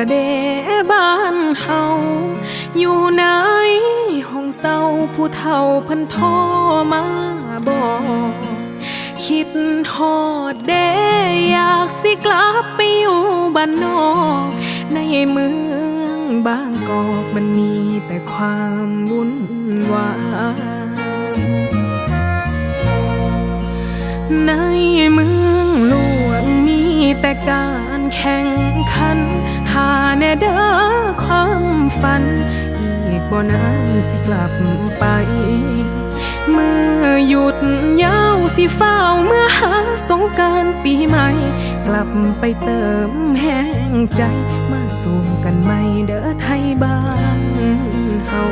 เจ้าหนาวละเดบ้านเฮาอยู่ไหนห้องเศร้าผู้เฒ่าพันโทรมาบอกคิดฮอดเดอยากสิกลับไปอยู่บ้านนอกในเมืองบางกอกมันมีแต่ความวุ่นวายในเมืองหลวงมีแต่การแข่ง ฝัน อีกบ่นานสิกลับไป เมื่อหยุดยาวสิเฝ้าเมื่อหาสงการปีใหม่ กลับไปเติมแห้งใจ มาสู่กันใหม่เด้อไทยบ้านเฮา